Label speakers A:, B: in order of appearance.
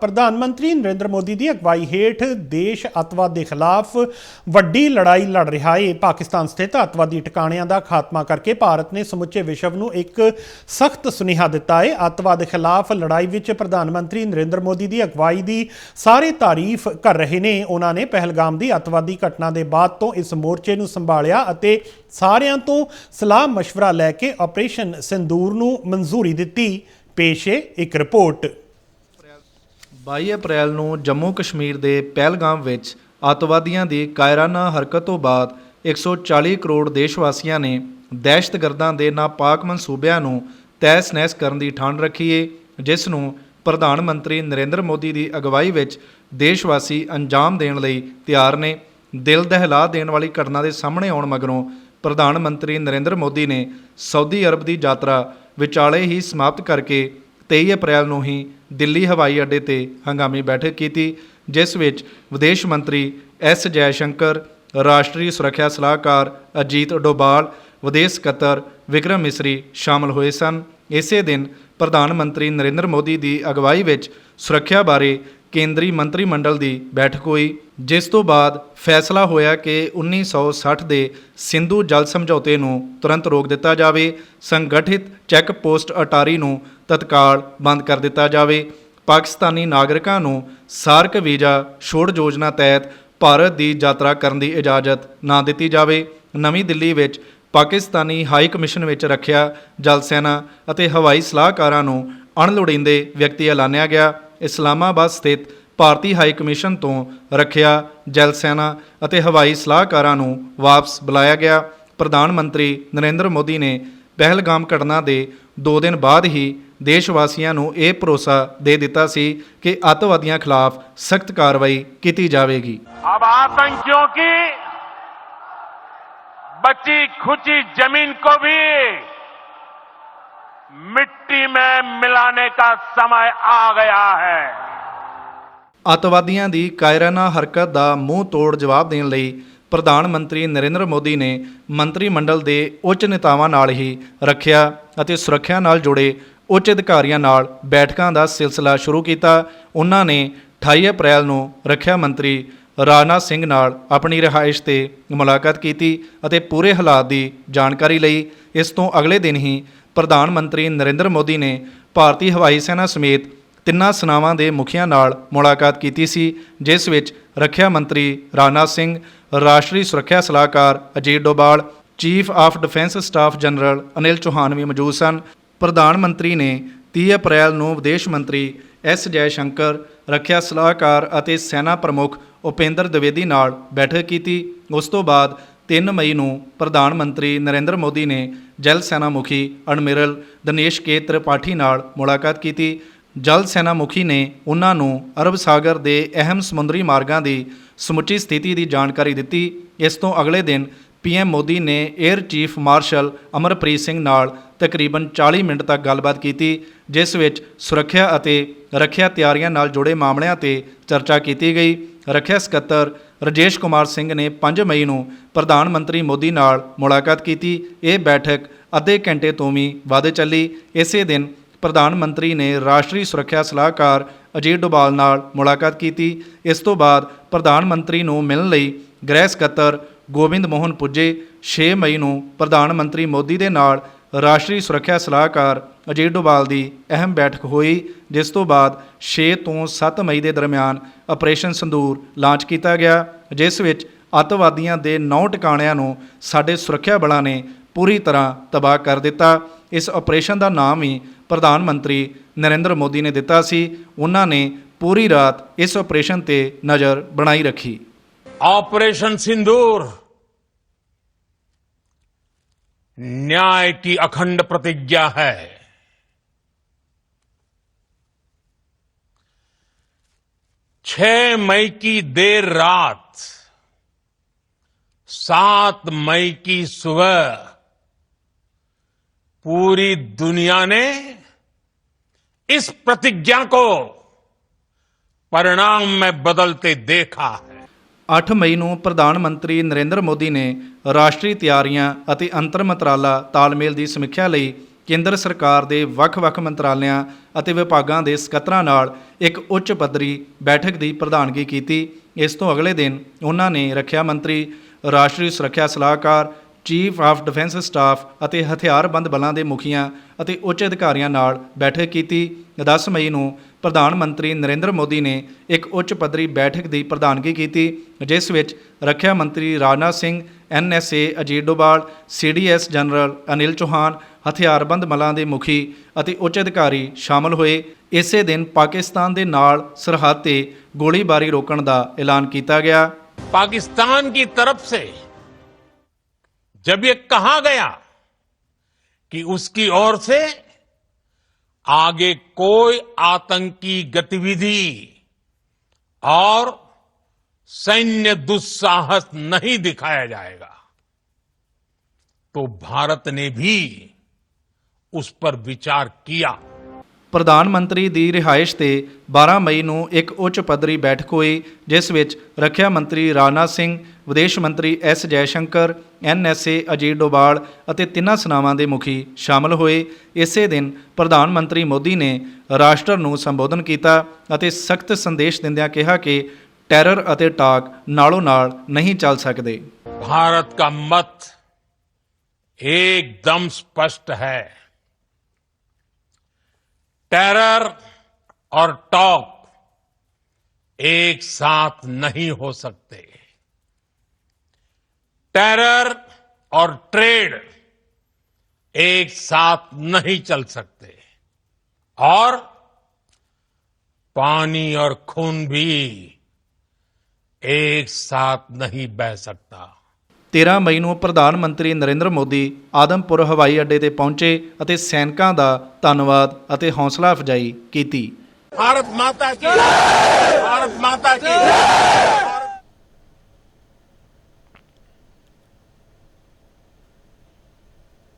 A: ਪ੍ਰਧਾਨ ਮੰਤਰੀ ਨਰਿੰਦਰ ਮੋਦੀ ਦੀ ਅਗਵਾਈ ਹੇਠ ਦੇਸ਼ ਅਤਵਾਦ ਦੇ ਖਿਲਾਫ ਵੱਡੀ ਲੜਾਈ ਲੜ ਰਿਹਾ ਹੈ ਪਾਕਿਸਤਾਨ ਸਥਿਤ ਅਤਵਾਦੀ ਟਿਕਾਣਿਆਂ ਦਾ ਖਾਤਮਾ ਕਰਕੇ ਭਾਰਤ ਨੇ ਸਮੁੱਚੇ ਵਿਸ਼ਵ ਨੂੰ ਇੱਕ ਸਖਤ ਸੁਨੇਹਾ ਦਿੱਤਾ ਹੈ ਅਤਵਾਦ ਖਿਲਾਫ ਲੜਾਈ ਵਿੱਚ ਪ੍ਰਧਾਨ ਮੰਤਰੀ ਨਰਿੰਦਰ ਮੋਦੀ ਦੀ ਅਗਵਾਈ ਦੀ ਸਾਰੇ ਤਾਰੀਫ ਕਰ ਰਹੇ ਨੇ। ਉਹਨਾਂ ਨੇ ਪਹਿਲਗਾਮ ਦੀ ਅਤਵਾਦੀ ਘਟਨਾ ਦੇ ਬਾਅਦ ਤੋਂ ਇਸ ਮੋਰਚੇ ਨੂੰ ਸੰਭਾਲਿਆ ਅਤੇ ਸਾਰਿਆਂ ਤੋਂ ਸਲਾਹ مشਵਰਾ ਲੈ ਕੇ ਆਪਰੇਸ਼ਨ ਸਿੰਦੂਰ ਨੂੰ ਮਨਜ਼ੂਰੀ ਦਿੱਤੀ। ਪੇਸ਼ੇ ਇੱਕ ਰਿਪੋਰਟ।
B: 22 ਅਪ੍ਰੈਲ ਨੂੰ ਜੰਮੂ ਕਸ਼ਮੀਰ ਦੇ ਪਹਿਲਗਾਮ ਵਿੱਚ ਅੱਤਵਾਦੀਆਂ ਦੀ ਕਾਇਰਾਨਾ ਹਰਕਤ ਤੋਂ ਬਾਅਦ 140 ਕਰੋੜ ਦੇਸ਼ਵਾਸੀਆਂ ਨੇ ਦਹਿਸ਼ਤਗਰਦਾਂ ਦੇ ਨਾਪਾਕ ਮਨਸੂਬਿਆਂ ਨੂੰ ਤਹਿਸ-ਨਹਿਸ ਕਰਨ ਦੀ ਠਾਣ ਰੱਖੀ ਏ, ਜਿਸ ਨੂੰ ਪ੍ਰਧਾਨ ਮੰਤਰੀ ਨਰਿੰਦਰ ਮੋਦੀ ਦੀ ਅਗਵਾਈ ਵਿੱਚ ਦੇਸ਼ਵਾਸੀ ਅੰਜਾਮ ਦੇਣ ਲਈ ਤਿਆਰ ਨੇ। ਦਿਲ ਦਹਿਲਾ ਦੇਣ ਵਾਲੀ ਘਟਨਾ ਦੇ ਸਾਹਮਣੇ ਆਉਣ ਮਗਰੋਂ ਪ੍ਰਧਾਨ ਮੰਤਰੀ ਨਰਿੰਦਰ ਮੋਦੀ ਨੇ ਸਾਊਦੀ ਅਰਬ ਦੀ ਯਾਤਰਾ ਵਿਚਾਲੇ ਹੀ ਸਮਾਪਤ ਕਰਕੇ 23 ਅਪ੍ਰੈਲ ਨੂੰ ਹੀ ਦਿੱਲੀ ਹਵਾਈ ਅੱਡੇ ਤੇ ਹੰਗਾਮੀ ਬੈਠਕ ਕੀਤੀ, ਜਿਸ ਵਿੱਚ ਵਿਦੇਸ਼ ਮੰਤਰੀ ਐਸ ਜੈਸ਼ੰਕਰ, ਰਾਸ਼ਟਰੀ ਸੁਰੱਖਿਆ ਸਲਾਹਕਾਰ ਅਜੀਤ ਡੋਬਾਲ, ਵਿਦੇਸ਼ ਸਕੱਤਰ ਵਿਕਰਮ ਮਿਸਰੀ ਸ਼ਾਮਲ ਹੋਏ ਸਨ। ਇਸੇ ਦਿਨ ਪ੍ਰਧਾਨ ਮੰਤਰੀ ਨਰਿੰਦਰ ਮੋਦੀ ਦੀ ਅਗਵਾਈ ਵਿੱਚ ਸੁਰੱਖਿਆ ਬਾਰੇ ਕੇਂਦਰੀ ਮੰਤਰੀ ਮੰਡਲ ਦੀ ਬੈਠਕ ਹੋਈ, ਜਿਸ ਤੋਂ ਬਾਅਦ ਫੈਸਲਾ ਹੋਇਆ ਕਿ 1960 ਦੇ ਸਿੰਧੂ ਜਲ ਸਮਝੌਤੇ ਨੂੰ ਤੁਰੰਤ ਰੋਕ ਦਿੱਤਾ ਜਾਵੇ, ਸੰਗਠਿਤ ਚੈੱਕ ਪੋਸਟ ਅਟਾਰੀ ਨੂੰ ਤਤਕਾਲ ਬੰਦ ਕਰ ਦਿੱਤਾ ਜਾਵੇ। ਪਾਕਿਸਤਾਨੀ ਨਾਗਰਿਕਾਂ ਨੂੰ ਸਾਰਕ ਵੀਜ਼ਾ ਛੋੜ ਯੋਜਨਾ ਤਹਿਤ ਭਾਰਤ ਦੀ ਯਾਤਰਾ ਕਰਨ ਦੀ ਇਜਾਜ਼ਤ ਨਾ ਦਿੱਤੀ ਜਾਵੇ। ਨਵੀਂ ਦਿੱਲੀ ਵਿੱਚ ਪਾਕਿਸਤਾਨੀ ਹਾਈ ਕਮਿਸ਼ਨ ਵਿੱਚ ਰੱਖਿਆ ਜਲ ਸੈਨਾ ਅਤੇ ਹਵਾਈ ਸਲਾਹਕਾਰਾਂ ਨੂੰ ਅਣਲੋੜੀਂਦੇ ਵਿਅਕਤੀ ਐਲਾਨਿਆ ਗਿਆ। ਇਸਲਾਮਾਬਾਦ ਸਥਿਤ ਭਾਰਤੀ ਹਾਈ ਕਮਿਸ਼ਨ ਤੋਂ ਰੱਖਿਆ ਜਲ ਸੈਨਾ ਅਤੇ ਹਵਾਈ ਸਲਾਹਕਾਰਾਂ ਨੂੰ ਵਾਪਸ ਬੁਲਾਇਆ ਗਿਆ ਪ੍ਰਧਾਨ ਮੰਤਰੀ ਨਰਿੰਦਰ ਮੋਦੀ ਨੇ ਪਹਿਲਗਾਮ ਘਟਨਾ ਦੇ 2 ਦਿਨ ਬਾਅਦ ਹੀ ਦੇਸ਼ ਨੂੰ ਇਹ ਭਰੋਸਾ ਦੇ ਦਿੱਤਾ ਸੀ ਕਿ ਅੱਤਵਾਦੀਆਂ ਖਿਲਾਫ ਸਖਤ ਕਾਰਵਾਈ ਕੀਤੀ ਜਾਵੇਗੀ
C: अब आतंकियों की बची खुची जमीन को भी मिट्टी में मिलाने का समय आ गया है
B: ਅੱਤਵਾਦੀਆਂ ਦੀ ਕਾਇਰਾਨਾ ਹਰਕਤ ਦਾ ਮੂੰਹ ਤੋੜ ਜਵਾਬ ਦੇਣ ਲਈ ਪ੍ਰਧਾਨ ਮੰਤਰੀ ਨਰਿੰਦਰ ਮੋਦੀ ਨੇ ਮੰਤਰੀ ਮੰਡਲ ਦੇ ਉੱਚ ਨੇਤਾਵਾਂ ਨਾਲ ਹੀ ਰੱਖਿਆ ਅਤੇ ਸੁਰੱਖਿਆ ਨਾਲ ਜੁੜੇ ਉੱਚ ਅਧਿਕਾਰੀਆਂ ਨਾਲ ਬੈਠਕਾਂ ਦਾ ਸਿਲਸਿਲਾ ਸ਼ੁਰੂ ਕੀਤਾ ਉਹਨਾਂ ਨੇ 28 ਅਪ੍ਰੈਲ ਨੂੰ ਰੱਖਿਆ ਮੰਤਰੀ ਰਾਜਨਾਥ ਸਿੰਘ ਨਾਲ ਆਪਣੀ ਰਿਹਾਇਸ਼ ਤੇ ਮੁਲਾਕਾਤ ਕੀਤੀ ਅਤੇ ਪੂਰੇ ਹਾਲਾਤ ਦੀ ਜਾਣਕਾਰੀ ਲਈ ਇਸ ਤੋਂ ਅਗਲੇ ਦਿਨ ਹੀ ਪ੍ਰਧਾਨ ਮੰਤਰੀ ਨਰਿੰਦਰ ਮੋਦੀ ਨੇ ਭਾਰਤੀ ਹਵਾਈ ਸੈਨਾ ਸਮੇਤ ਤਿੰਨਾਂ ਸੈਨਾਵਾਂ ਦੇ ਮੁਖੀਆਂ ਨਾਲ ਮੁਲਾਕਾਤ ਕੀਤੀ ਸੀ, ਜਿਸ ਵਿੱਚ ਰੱਖਿਆ ਮੰਤਰੀ ਰਾਜਨਾਥ ਸਿੰਘ, ਰਾਸ਼ਟਰੀ ਸੁਰੱਖਿਆ ਸਲਾਹਕਾਰ Ajit Doval, chief of defence staff general Anil Chauhan ਵੀ ਮੌਜੂਦ ਸਨ। ਪ੍ਰਧਾਨ ਮੰਤਰੀ ਨੇ 30 ਅਪ੍ਰੈਲ ਨੂੰ ਵਿਦੇਸ਼ ਮੰਤਰੀ ਐਸ ਜੈਸ਼ੰਕਰ, ਰੱਖਿਆ ਸਲਾਹਕਾਰ ਅਤੇ ਸੈਨਾ ਪ੍ਰਮੁੱਖ ਉਪੇਂਦਰ ਦਵੇਦੀ ਨਾਲ ਬੈਠਕ ਕੀਤੀ। ਉਸ ਤੋਂ ਬਾਅਦ 3 ਮਈ ਨੂੰ ਪ੍ਰਧਾਨ ਮੰਤਰੀ ਨਰਿੰਦਰ ਮੋਦੀ ਨੇ ਜਲ ਸੈਨਾ ਮੁਖੀ ਅਡਮਿਰਲ ਦਨੇਸ਼ ਕੇ ਤ੍ਰਿਪਾਠੀ ਨਾਲ ਮੁਲਾਕਾਤ ਕੀਤੀ। ਜਲ ਸੈਨਾ ਮੁਖੀ ਨੇ ਉਹਨਾਂ ਨੂੰ ਅਰਬ ਸਾਗਰ ਦੇ ਅਹਿਮ ਸਮੁੰਦਰੀ ਮਾਰਗਾਂ ਦੀ ਸਮੁੱਚੀ ਸਥਿਤੀ ਦੀ ਜਾਣਕਾਰੀ ਦਿੱਤੀ। ਇਸ ਤੋਂ ਅਗਲੇ ਦਿਨ ਪੀਐਮ ਮੋਦੀ ਨੇ air chief marshal Amarpreet Singh ਨਾਲ ਤਕਰੀਬਨ 40 ਮਿੰਟ ਤੱਕ ਗੱਲਬਾਤ ਕੀਤੀ, ਜਿਸ ਵਿੱਚ ਸੁਰੱਖਿਆ ਅਤੇ ਰੱਖਿਆ ਤਿਆਰੀਆਂ ਨਾਲ ਜੁੜੇ ਮਾਮਲਿਆਂ ਤੇ ਚਰਚਾ ਕੀਤੀ ਗਈ। ਰੱਖਿਆ ਸਕੱਤਰ ਰਜੇਸ਼ ਕੁਮਾਰ ਸਿੰਘ ਨੇ 5 ਮਈ ਨੂੰ ਪ੍ਰਧਾਨ ਮੰਤਰੀ ਮੋਦੀ ਨਾਲ ਮੁਲਾਕਾਤ ਕੀਤੀ। ਇਹ ਬੈਠਕ ਅੱਧੇ ਘੰਟੇ ਤੋਂ ਵੀ ਵੱਧ ਚੱਲੀ। ਇਸੇ ਦਿਨ ਪ੍ਰਧਾਨ ਮੰਤਰੀ ਨੇ ਰਾਸ਼ਟਰੀ ਸੁਰੱਖਿਆ ਸਲਾਹਕਾਰ ਅਜੀਤ ਡੋਬਾਲ ਨਾਲ ਮੁਲਾਕਾਤ ਕੀਤੀ। ਇਸ ਤੋਂ ਬਾਅਦ ਪ੍ਰਧਾਨ ਮੰਤਰੀ ਨੂੰ ਮਿਲਣ ਲਈ ਗ੍ਰਹਿ ਸਕੱਤਰ ਗੋਬਿੰਦ ਮੋਹਨ ਪੁੱਜੇ। 6 ਮਈ ਨੂੰ ਪ੍ਰਧਾਨ ਮੰਤਰੀ ਮੋਦੀ ਦੇ ਨਾਲ ਰਾਸ਼ਟਰੀ ਸੁਰੱਖਿਆ ਸਲਾਹਕਾਰ ਅਜੀਤ ਡੋਬਾਲ ਦੀ ਅਹਿਮ ਬੈਠਕ ਹੋਈ, ਜਿਸ ਤੋਂ ਬਾਅਦ 6 ਤੋਂ 7 ਮਈ ਦੇ ਦਰਮਿਆਨ ਆਪਰੇਸ਼ਨ ਸੰਦੂਰ ਲਾਂਚ ਕੀਤਾ ਗਿਆ, ਜਿਸ ਵਿੱਚ ਅਤਵਾਦੀਆਂ ਦੇ 9 ਟਿਕਾਣਿਆਂ ਨੂੰ ਸਾਡੇ ਸੁਰੱਖਿਆ ਬਲਾਂ ਨੇ ਪੂਰੀ ਤਰ੍ਹਾਂ ਤਬਾਹ ਕਰ ਦਿੱਤਾ। ਇਸ ਆਪਰੇਸ਼ਨ ਦਾ ਨਾਮ ਹੀ ਪ੍ਰਧਾਨ ਮੰਤਰੀ ਨਰਿੰਦਰ ਮੋਦੀ ਨੇ ਦਿੱਤਾ ਸੀ। ਉਹਨਾਂ ਨੇ ਪੂਰੀ ਰਾਤ ਇਸ ਆਪਰੇਸ਼ਨ ਤੇ ਨਜ਼ਰ ਬਣਾਈ ਰੱਖੀ।
C: ਆਪਰੇਸ਼ਨ ਸਿੰਦੂਰ न्याय की अखंड प्रतिज्ञा है। छह मई की देर रात, सात मई की सुबह, पूरी दुनिया ने इस प्रतिज्ञा को परिणाम में बदलते देखा है।
B: 8 ਮਈ ਨੂੰ ਪ੍ਰਧਾਨ ਮੰਤਰੀ ਨਰਿੰਦਰ ਮੋਦੀ ਨੇ ਰਾਸ਼ਟਰੀ ਤਿਆਰੀਆਂ ਅਤੇ ਅੰਤਰ ਮੰਤਰਾਲਾ ਤਾਲਮੇਲ ਦੀ ਸਮੀਖਿਆ ਲਈ ਕੇਂਦਰ ਸਰਕਾਰ ਦੇ ਵੱਖ-ਵੱਖ ਮੰਤਰਾਲਿਆਂ ਅਤੇ ਵਿਭਾਗਾਂ ਦੇ ਸਕੱਤਰਾਂ ਨਾਲ ਇੱਕ ਉੱਚ ਪੱਧਰੀ ਬੈਠਕ ਦੀ ਪ੍ਰਧਾਨਗੀ ਕੀਤੀ। ਇਸ ਤੋਂ ਅਗਲੇ ਦਿਨ ਉਹਨਾਂ ਨੇ ਰੱਖਿਆ ਮੰਤਰੀ, ਰਾਸ਼ਟਰੀ ਸੁਰੱਖਿਆ ਸਲਾਹਕਾਰ, ਚੀਫ ਆਫ ਡਿਫੈਂਸ ਸਟਾਫ ਅਤੇ ਹਥਿਆਰਬੰਦ ਬਲਾਂ ਦੇ ਮੁਖੀਆਂ ਅਤੇ ਉੱਚ ਅਧਿਕਾਰੀਆਂ ਨਾਲ ਬੈਠਕ ਕੀਤੀ। 10 ਮਈ ਨੂੰ ਪ੍ਰਧਾਨ ਮੰਤਰੀ ਨਰਿੰਦਰ ਮੋਦੀ ਨੇ ਇੱਕ ਉੱਚ ਪੱਧਰੀ ਬੈਠਕ ਦੀ ਪ੍ਰਧਾਨਗੀ ਕੀਤੀ ਜਿਸ ਵਿੱਚ ਰੱਖਿਆ ਮੰਤਰੀ Rajnath Singh NSA Ajit Doval CDS general Anil Chauhan ਹਥਿਆਰਬੰਦ ਬਲਾਂ ਦੇ ਮੁਖੀ ਅਤੇ ਉੱਚ ਅਧਿਕਾਰੀ ਸ਼ਾਮਲ ਹੋਏ ਇਸੇ ਦਿਨ ਪਾਕਿਸਤਾਨ ਦੇ ਨਾਲ ਸਰਹੱਦ ਤੇ ਗੋਲੀਬਾਰੀ ਰੋਕਣ ਦਾ ਐਲਾਨ ਕੀਤਾ ਗਿਆ
C: पाकिस्तान की तरफ से जब ये कहा गया कि उसकी ओर से आगे कोई आतंकी गतिविधि और सैन्य दुस्साहस नहीं दिखाया जाएगा। तो भारत ने भी उस पर विचार किया।
B: ਪ੍ਰਧਾਨ ਮੰਤਰੀ ਦੀ ਰਿਹਾਇਸ਼ ਤੇ 12 ਮਈ ਨੂੰ ਇੱਕ ਉੱਚ ਪੱਧਰੀ ਬੈਠਕ ਹੋਈ ਜਿਸ ਵਿੱਚ ਰੱਖਿਆ ਮੰਤਰੀ ਰਾਜਨਾਥ ਸਿੰਘ ਵਿਦੇਸ਼ ਮੰਤਰੀ ਐਸ ਜੈਸ਼ੰਕਰ ਐਨਐਸਏ ਅਜੀਤ ਡੋਭਾਲ ਅਤੇ ਤਿੰਨਾਂ ਸੈਨਾਵਾਂ ਦੇ ਮੁਖੀ ਸ਼ਾਮਲ ਹੋਏ ਇਸੇ ਦਿਨ ਪ੍ਰਧਾਨ ਮੰਤਰੀ ਮੋਦੀ ਨੇ ਰਾਸ਼ਟਰ ਨੂੰ ਸੰਬੋਧਨ ਕੀਤਾ ਅਤੇ ਸਖਤ ਸੰਦੇਸ਼ ਦਿੰਦਿਆਂ ਕਿਹਾ ਕਿ ਟੈਰਰ ਅਤੇ ਟਾਕ ਨਾਲੋਂ ਨਾਲ ਨਹੀਂ ਚੱਲ ਸਕਦੇ
C: भारत का मत एकदम स्पष्ट है टेरर और टॉक एक साथ नहीं हो सकते। टेरर और ट्रेड एक साथ नहीं चल सकते। और पानी और खून भी एक साथ नहीं बह सकता।
B: 13 ਮਈ ਨੂੰ ਪ੍ਰਧਾਨ ਮੰਤਰੀ ਨਰਿੰਦਰ ਮੋਦੀ ਆਦਮਪੁਰ ਹਵਾਈ ਅੱਡੇ ਤੇ ਪਹੁੰਚੇ ਅਤੇ ਸੈਨਿਕਾਂ ਦਾ ਧੰਨਵਾਦ ਅਤੇ ਹੌਸਲਾ ਅਫਜਾਈ ਕੀਤੀ।
C: ਭਾਰਤ ਮਾਤਾ ਕੀ ਭਾਰਤ ਮਾਤਾ ਕੀ